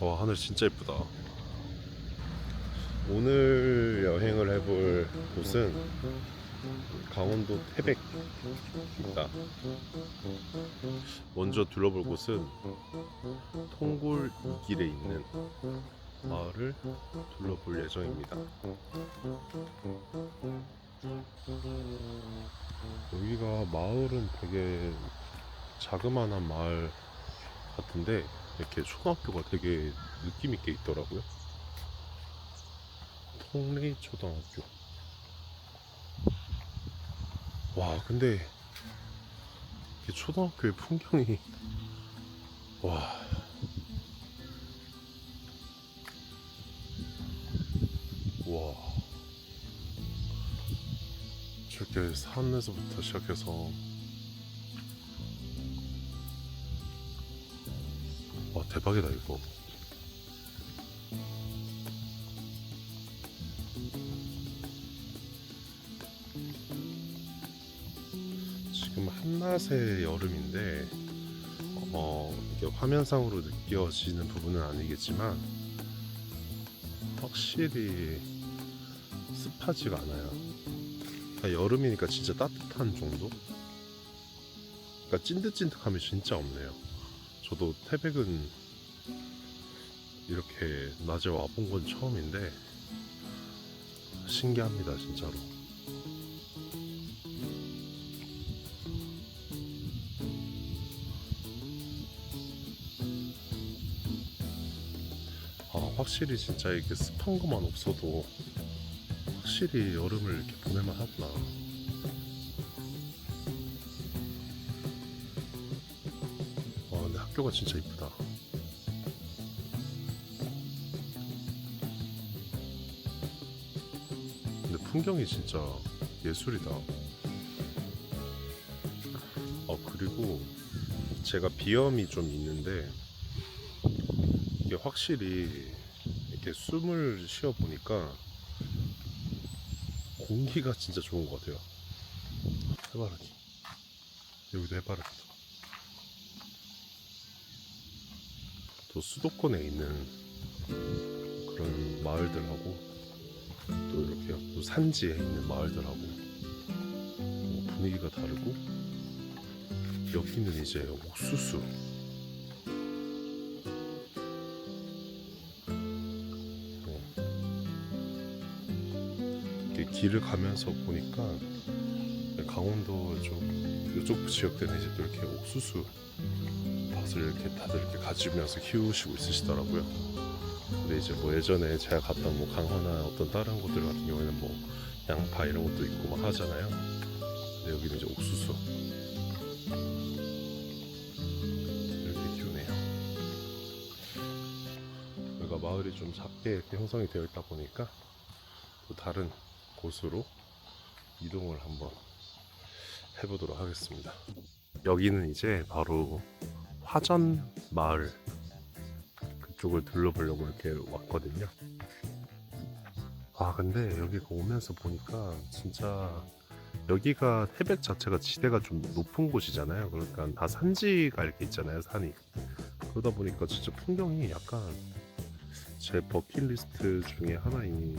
와 하늘 진짜 예쁘다. 오늘 여행을 해볼 곳은 강원도 태백입니다. 먼저 둘러볼 곳은 통골 이 길에 있는 마을을 둘러볼 예정입니다. 여기가 마을은 되게 자그마한 마을 같은데 이렇게 초등학교가 되게 느낌 있게 있더라고요. 통레이 초등학교. 와, 근데 이 초등학교의 풍경이 와. 와. 저렇게 산에서부터 시작해서 대박이다 이거. 지금 한낮의 여름인데 어 이게 화면상으로 느껴지는 부분은 아니겠지만 확실히 습하지가 않아요. 그러니까 여름이니까 진짜 따뜻한 정도? 그러니까 찐득찐득함이 진짜 없네요 저도 태백은 이렇게 낮에 와본 건 처음인데 신기합니다 진짜로. 아 확실히 진짜 이게 습한 것만 없어도 확실히 여름을 이렇게 보낼만 하구나 학교가 진짜 이쁘다. 근데 풍경이 진짜 예술이다. 어 그리고 제가 비염이 좀 있는데 이게 확실히 이렇게 숨을 쉬어 보니까 공기가 진짜 좋은 것 같아요. 해바라기. 여기도 해바라기다 또 수도권에 있는 그런 마을들하고 또 이렇게 또 산지에 있는 마을들하고 뭐 분위기가 다르고 여기는 이제 옥수수 어. 길을 가면서 보니까 강원도 쪽 이쪽 지역들은 이제 또 이렇게 옥수수 밭을 이렇게 다들 이렇게 가지면서 키우시고 있으시더라고요. 근데 이제 뭐 예전에 제가 갔던 뭐 강화나 어떤 다른 곳들 같은 경우에는 뭐 양파 이런 것도 있고 막 하잖아요. 근데 여기는 이제 옥수수 이렇게 키우네요. 여기가 마을이 좀 작게 이렇게 형성이 되어 있다 보니까 또 다른 곳으로 이동을 한번 해보도록 하겠습니다. 여기는 이제 바로 화전 마을 그쪽을 둘러보려고 이렇게 왔거든요. 아 근데 여기가 오면서 보니까 진짜 여기가 태백 자체가 지대가 좀 높은 곳이잖아요. 그러니까 다 산지가 이렇게 있잖아요, 산이. 그러다 보니까 진짜 풍경이 약간 제 버킷리스트 중에 하나인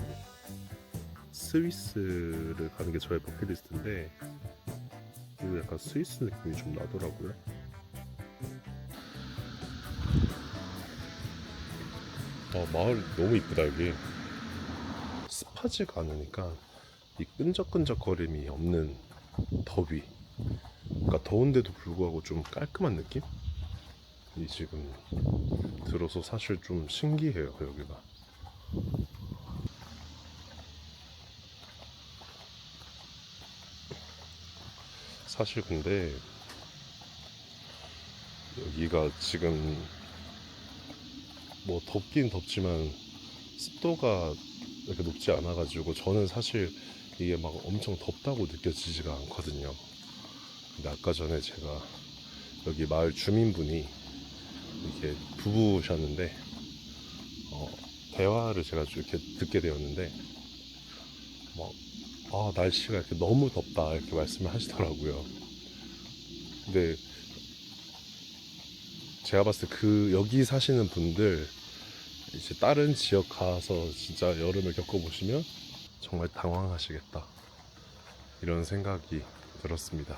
스위스를 가는 게 저의 버킷리스트인데 그리고 약간 스위스 느낌이 좀 나더라고요. 아, 마을 너무 이쁘다 여기. 습하지가 않으니까 이 끈적끈적거림이 없는 더위. 그러니까 더운데도 불구하고 좀 깔끔한 느낌? 이 지금 들어서 사실 좀 신기해요 여기가. 사실 근데 여기가 지금 뭐 덥긴 덥지만 습도가 이렇게 높지 않아 가지고 저는 사실 이게 막 엄청 덥다고 느껴지지가 않거든요. 근데 아까 전에 제가 여기 마을 주민분이 이렇게 부부셨는데 어, 대화를 제가 좀 이렇게 듣게 되었는데 뭐 아, 날씨가 이렇게 너무 덥다 이렇게 말씀을 하시더라고요. 근데 제가 봤을 때 그 여기 사시는 분들 이제 다른 지역 가서 진짜 여름을 겪어보시면 정말 당황하시겠다. 이런 생각이 들었습니다.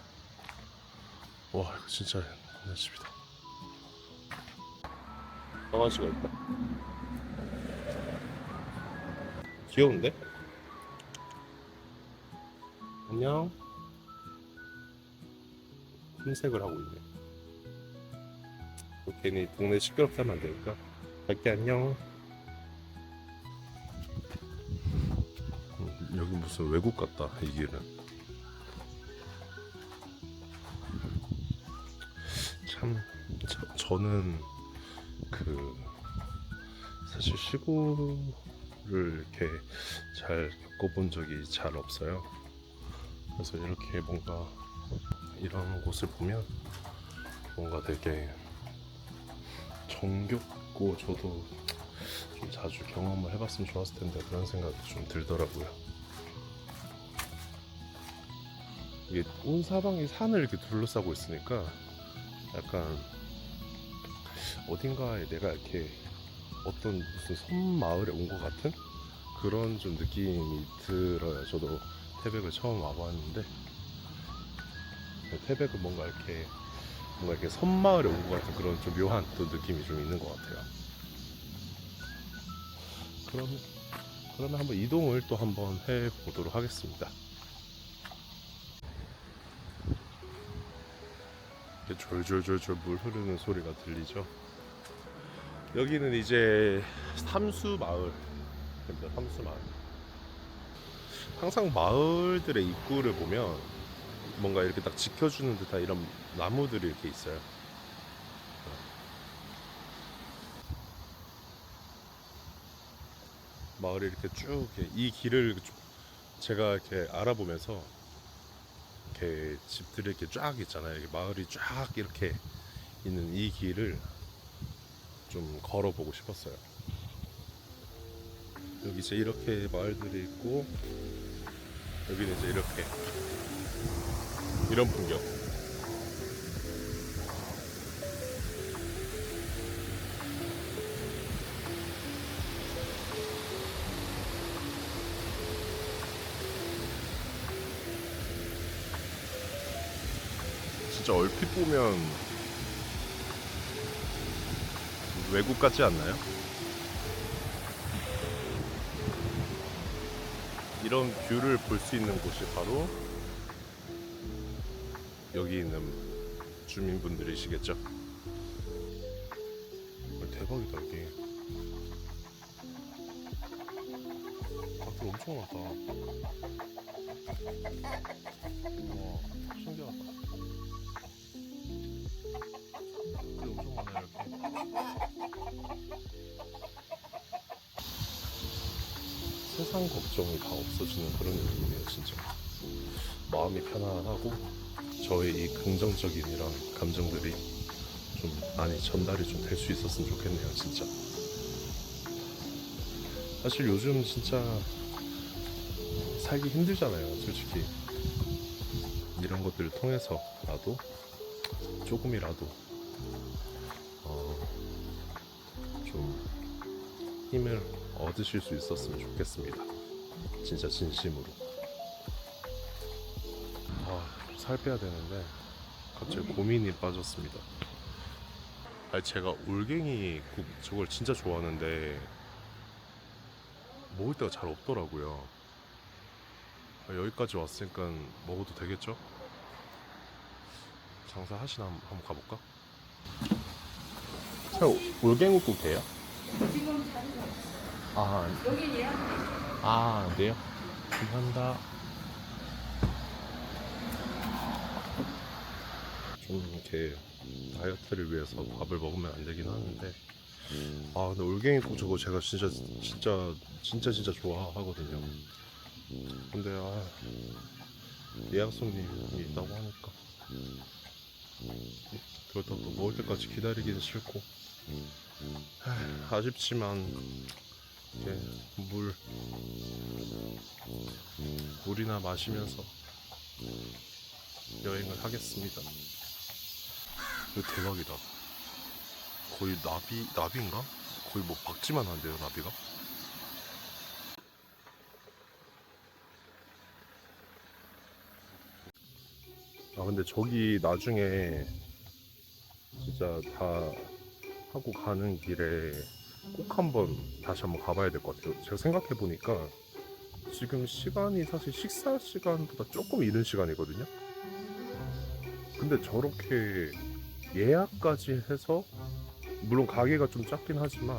와, 이거 진짜 옛날 집이다. 강아지가 있다. 귀여운데? 안녕. 흰색을 하고 있네. 또 괜히 동네 시끄럽게 하면 안 되니까. 갈게 안녕. 음, 여기 무슨 외국 같다 이 길은. 참 저, 저는 그 사실 시골을 이렇게 잘 겪어본 적이 잘 없어요. 그래서 이렇게 뭔가 이런 곳을 보면 뭔가 되게 정겹 고 저도 좀 자주 경험을 해봤으면 좋았을 텐데 그런 생각이 좀 들더라고요. 이게 온 사방이 산을 이렇게 둘러싸고 있으니까 약간 어딘가에 내가 이렇게 어떤 무슨 섬 마을에 온 것 같은 그런 좀 느낌이 들어요. 저도 태백을 처음 와봤는데 태백은 뭔가 이렇게 뭔가 이렇게 섬 마을에 온 것 같은 그런 좀 묘한 또 느낌이 좀 있는 것 같아요. 그럼 그러면 한번 이동을 또 한번 해 보도록 하겠습니다. 졸졸졸졸 물 흐르는 소리가 들리죠. 여기는 이제 삼수 마을입니다. 삼수 마을. 항상 마을들의 입구를 보면 뭔가 이렇게 딱 지켜주는 듯한 이런 나무들이 이렇게 있어요. 마을이 이렇게 쭉 이 길을 쭉 제가 이렇게 알아보면서 이렇게 집들이 이렇게 쫙 있잖아요. 이렇게 마을이 쫙 이렇게 있는 이 길을 좀 걸어보고 싶었어요. 여기 이제 이렇게 마을들이 있고 여기는 이제 이렇게 이런 풍경. 진짜 얼핏 보면 외국 같지 않나요? 이런 뷰를 볼 수 있는 곳이 바로 여기 있는 주민분들이시겠죠? 어, 대박이다 여기. 밖에 엄청 많다. 와 신기하다. 세상 걱정이 다 없어지는 그런 느낌이에요 진짜. 마음이 편안하고 저의 이 긍정적인 이런 감정들이 좀 많이 전달이 좀 될 수 있었으면 좋겠네요, 진짜. 사실 요즘 진짜 살기 힘들잖아요, 솔직히. 이런 것들을 통해서라도 조금이라도 힘을 얻으실 수 있었으면 좋겠습니다. 진짜 진심으로. 아, 살 빼야 되는데 갑자기 고민이 빠졌습니다. 아니 제가 올갱이 국 저걸 진짜 좋아하는데 먹을 데가 잘 없더라고요. 아, 여기까지 왔으니까 먹어도 되겠죠? 장사 하시나 한번 한번 가볼까? 저 올갱이국 돼요? 지금 자리가. 없어. 아, 여기 예약돼. 아, 네요. 감사합니다. 좀 이렇게 다이어트를 위해서 밥을 먹으면 안 되긴 하는데. 아 근데 올갱이국 저거 제가 진짜 진짜 진짜 진짜 좋아하거든요. 근데 아 예약 손님이 있다고 하니까. 그렇다고 또 먹을 때까지 기다리기는 싫고. 하, 아쉽지만 이제 물 물이나 마시면서 여행을 하겠습니다. 이거 대박이다. 거의 나비 나비인가? 거의 뭐 박쥐만 한데요 나비가? 아 근데 저기 나중에 진짜 다 하고 가는 길에 꼭 한번 다시 한번 가봐야 될 것 같아요. 제가 생각해 보니까 지금 시간이 사실 식사 시간보다 조금 이른 시간이거든요. 근데 저렇게 예약까지 해서 물론 가게가 좀 작긴 하지만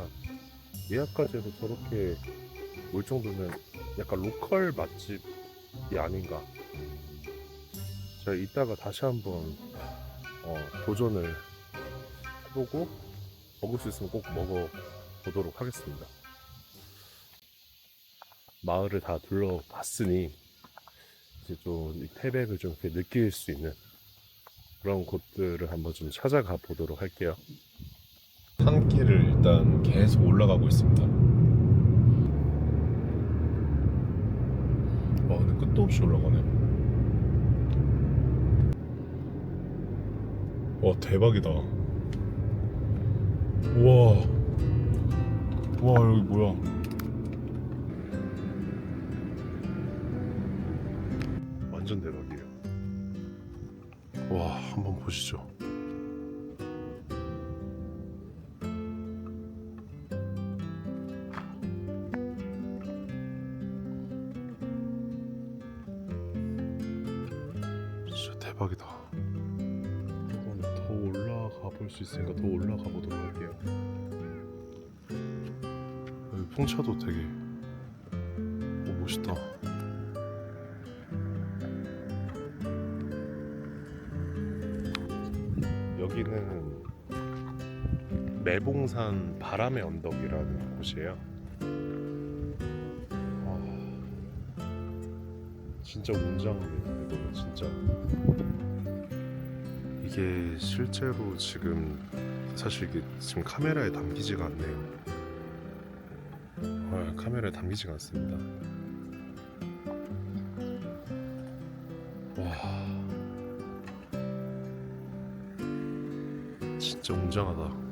예약까지 해서 저렇게 올 정도면 약간 로컬 맛집이 아닌가. 제가 이따가 다시 한번 어, 도전을 해보고 먹을 수 있으면 꼭 먹어보도록 하겠습니다. 마을을 다 둘러봤으니 이제 좀이 태백을 좀 이렇게 느낄 수 있는 그런 곳들을 한번 좀 찾아가 보도록 할게요. 산길을 일단 계속 올라가고 있습니다. 와 근데 끝도 없이 올라가네. 와 대박이다. 우와. 와 여기 뭐야? 완전 대박이에요. 와 한번 보시죠. 풍차도 되게 오 멋있다. 여기는 매봉산 바람의 언덕이라는 곳이에요. 아, 진짜 웅장합니다. 이거는 진짜. 이게 실제로 지금 사실 이게 지금 카메라에 담기지가 않네요. 아, 카메라에 담기지가 않습니다. 와, 진짜 웅장하다.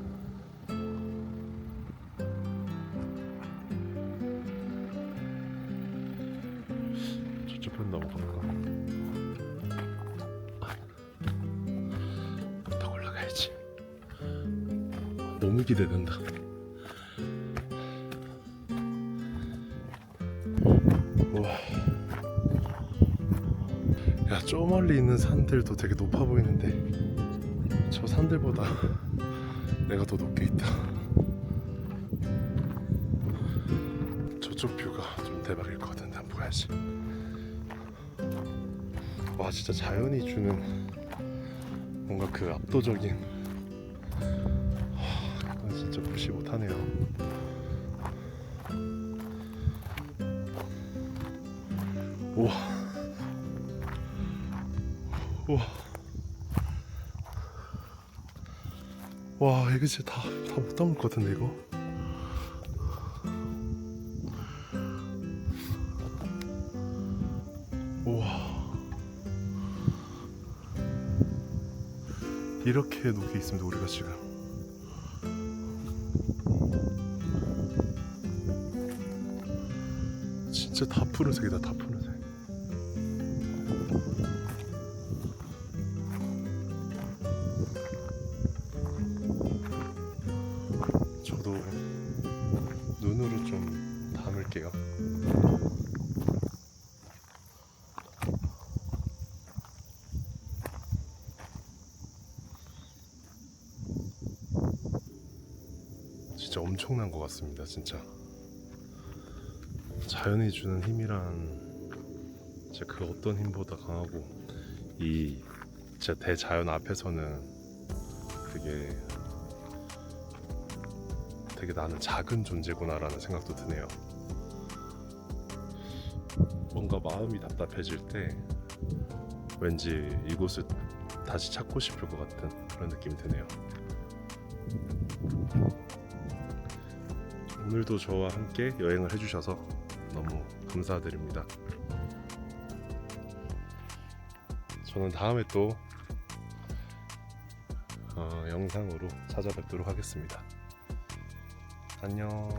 저쪽 편 넘어갈까? 더 올라가야지. 너무 기대된다. 와. 야, 저 멀리 있는 산들도 되게 높아 보이는데 저 산들보다 내가 더 높게 있다. 저쪽 뷰가 좀 대박일 것 같은데 한번 가야지. 와, 진짜 자연이 주는 뭔가 그 압도적인 하, 그건 진짜 무시 못하네요. 우와, 우와, 와 이거 진짜 다다 못 담을 것 같은데 이거. 우와. 이렇게 녹여 있습니다 우리가 지금 진짜 다 푸른색이다 다 푸른색 진짜 엄청난 것 같습니다, 진짜. 자연이 주는 힘이란 진짜 그 어떤 힘보다 강하고 이 진짜 대자연 앞에서는 되게 되게 나는 작은 존재구나라는 생각도 드네요. 뭔가 마음이 답답해질 때 왠지 이곳을 다시 찾고 싶을 것 같은 그런 느낌이 드네요. 오늘도 저와 함께 여행을 해주셔서 너무 감사드립니다. 저는 다음에 또 어, 영상으로 찾아뵙도록 하겠습니다. 안녕.